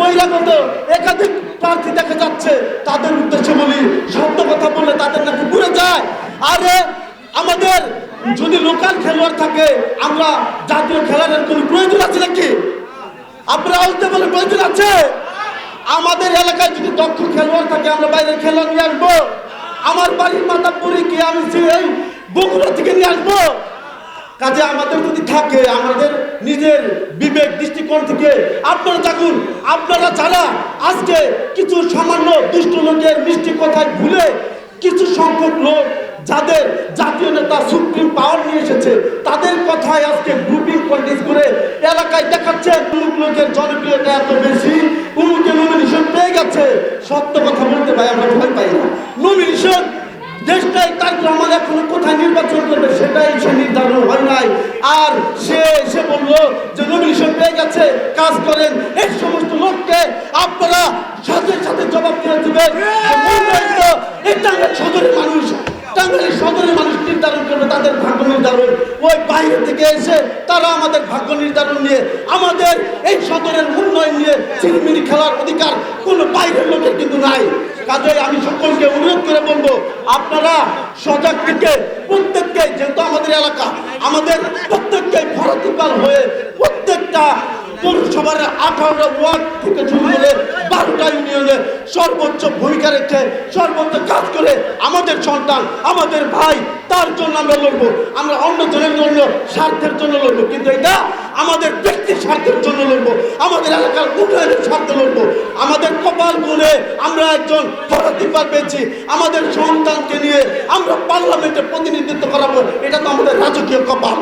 বহিরাগত, একাধিক প্রার্থী দেখা যাচ্ছে। তাদের উদ্দেশ্যে বলি, সত্য কথা বললে তাদের নাকি পুড়ে যায়। আরে, আমাদের যদি লোকাল খেলোয়াড় থাকে, আমরা জাতীয় খেলার কোনো প্রয়োজন আছে নাকি? আপনারা আসতে বলে প্রয়োজন আছে? আমাদের এলাকায় যদি দক্ষ খেলোয়াড় থাকে, আমরা বাইরের খেলোয়াড় নিয়ে আসব। আমার বাড়ির মাতাপুরি কি আমি এই বগুড়া থেকে নিয়ে আসব? কাজে আমাদের যদি থাকে, আমাদের নিজের বিবেক দৃষ্টিকোণ থেকে আপনারা থাকুন। আপনারা যারা আজকে কিছু সামান্য দুষ্ট লোকের মিষ্টি কথায় ভুলে কিছু সংখ্যক লোক যাদের জাতীয় নেতা সুপ্রিম পাওয়ার নিয়ে এসেছে, তাদের কথায় আজকে গ্রুপিং পলিটিক্স করে এলাকায় দেখাচ্ছে অমুক লোকের জনপ্রিয়তা এত বেশি উমুকে নমিনেশন পেয়ে গেছে। সত্য কথা বলতে ভাই, আমরা ভয় পাই না। নমিনেশন দেশটাই তার রহমান এখনও কোথায় নির্বাচন করবে সেটাই সে নির্ধারণ হয় নাই আর সে এসে বলল যে নমিনেশন পেয়ে গেছে কাজ করেন, এই সমস্ত লোককে আপনারা সাথে সাথে জবাব দিয়ে দেবেন এই টাঙ্গাইল সদরের মানুষ। টাঙ্গাইলের সদরের মানুষ নির্ধারণ করবে, তাদের ভাগ্য নির্ধারণ। ওই বাইরে থেকে এসে তারা আমাদের ভাগ্য নির্ধারণ নিয়ে, আমাদের এই সদরের উন্নয়ন নিয়ে চিরমিরি খেলার অধিকার কোনো বাইরের লোকের কিন্তু নাই। কাজেই আমি সকলকে অনুরোধ করে বলব, আপনারা সজাগ থেকে প্রত্যেককে, যেহেতু আমাদের এলাকা, আমাদের প্রত্যেককে ভরতিকাল হয়ে প্রত্যেকটা পৌরসভার আঠারো ওয়ার্ড থেকে শুরু করে বারোটা ইউনিয়নে সর্বোচ্চ ভূমিকা রেখে, সর্বোচ্চ কাজ করে আমাদের সন্তান, আমাদের ভাই, তার জন্য আমরা লড়বো। আমরা অন্য জনের জন্য, স্বার্থের জন্য লড়বো। কিন্তু এটা আমাদের ব্যক্তির স্বার্থের জন্য লড়বো। আমাদের এলাকার উন্নয়নের স্বার্থে লড়বো। আমাদের কপাল গুনে আমরা একজন ফরাতিপার পেয়েছি। আমাদের সন্তানকে নিয়ে আমরা পার্লামেন্টে প্রতিনিধিত্ব করাবো। এটা তো আমাদের রাজকীয় কপাল।